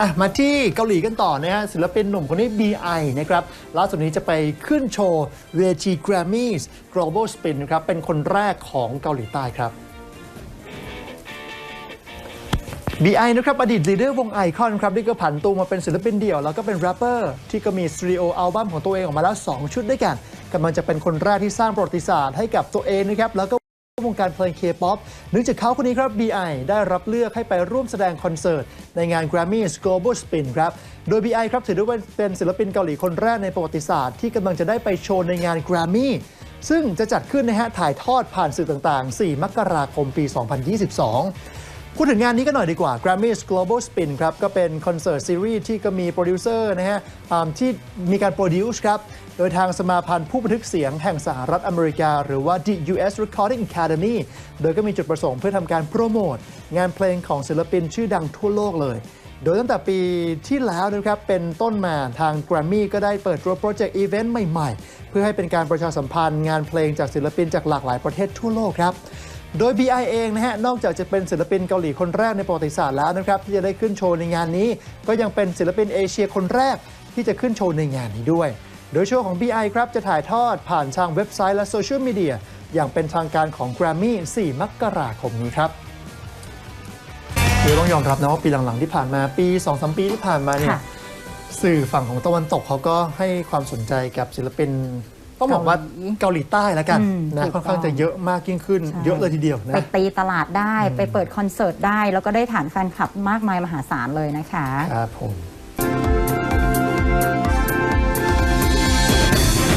อะมาที่เกาหลีกันต่อนะฮะศิลปินหนุ่มคนนี้ BI นะครับล่าสุดนี้จะไปขึ้นโชว์เวที Grammys Global Spin นะครับเป็นคนแรกของเกาหลีใต้ครับ BI นะครับอดีตลีดเดอร์วงไอคอนครับที่ก็ผันตัวมาเป็นศิลปินเดี่ยว แล้วก็เป็นแรปเปอร์ที่ก็มีสตูดิโออัลบั้มของตัวเองออกมาแล้ว 2 ชุดด้วยกันกำลังจะเป็นคนแรกที่สร้างประวัติศาสตร์ให้กับตัวเองนะครับแล้วก็ วงการเพลง K-POP เนื่องจากเขาคนนี้ครับ BI ได้รับเลือกให้ไปร่วมแสดงคอนเสิร์ต ในงาน Grammys Global Spin ครับ โดย BI ครับถือได้ว่าเป็นศิลปินเกาหลีคนแรกในประวัติศาสตร์ที่กำลังจะได้ไปโชว์ในงาน Grammy ซึ่งจะจัดขึ้นนะฮะถ่ายทอดผ่านสื่อต่างๆ 4 มกราคมปี 2022 พูดถึงงานนี้กันหน่อยดีกว่า Grammys Global Spin ครับ ก็เป็นคอนเสิร์ตซีรีส์ที่ก็มีโปรดิวเซอร์นะฮะที่มีการโปรดิวส์ครับ โดยทางสมาพันธ์ผู้บันทึกเสียงแห่งสหรัฐอเมริกา หรือว่า The US Recording Academy โดยก็มีจุดประสงค์เพื่อทำการโปรโมท งานเพลงของศิลปินชื่อดังทั่วโลกเลยโดยตั้งแต่ปีที่แล้วนะครับ เป็นต้นมาทาง Grammy ก็ได้เปิดตัวโปรเจกต์อีเวนต์ใหม่ ๆ เพื่อให้เป็นการประชาสัมพันธ์งานเพลงจากศิลปินจากหลากหลายประเทศทั่วโลกครับ โดย BI เองนะฮะ นอกจากจะเป็นศิลปินเกาหลีคนแรกในประวัติศาสตร์แล้วนะครับ ที่จะได้ขึ้นโชว์ในงานนี้ ก็ยังเป็นศิลปินเอเชียคนแรกที่จะขึ้นโชว์ในงานนี้ด้วย โดยโชว์ของ BI ครับจะถ่ายทอดผ่านทางเว็บไซต์และโซเชียลมีเดียอย่างเป็นทางการของ Grammy 4 มกราคมนี้ครับเดี๋ยวต้องยอมรับนะว่าปีหลังๆที่ผ่านมาปี2-3ปีที่ผ่านมาเนี่ยค่ะสื่อฝั่งของตะวันตกเขาก็ให้ความสนใจกับศิลปิน ต้องบอกว่าเกาหลีใต้แล้วกันอืมนะถูกค่อนข้างต้องจะเยอะมากยิ่งขึ้นใช่เยอะเลยทีเดียวไปนะตีตลาดได้ไปเปิดคอนเสิร์ตได้ แล้วก็ได้ฐานแฟนคลับมากมายมหาศาลเลยนะคะครับผม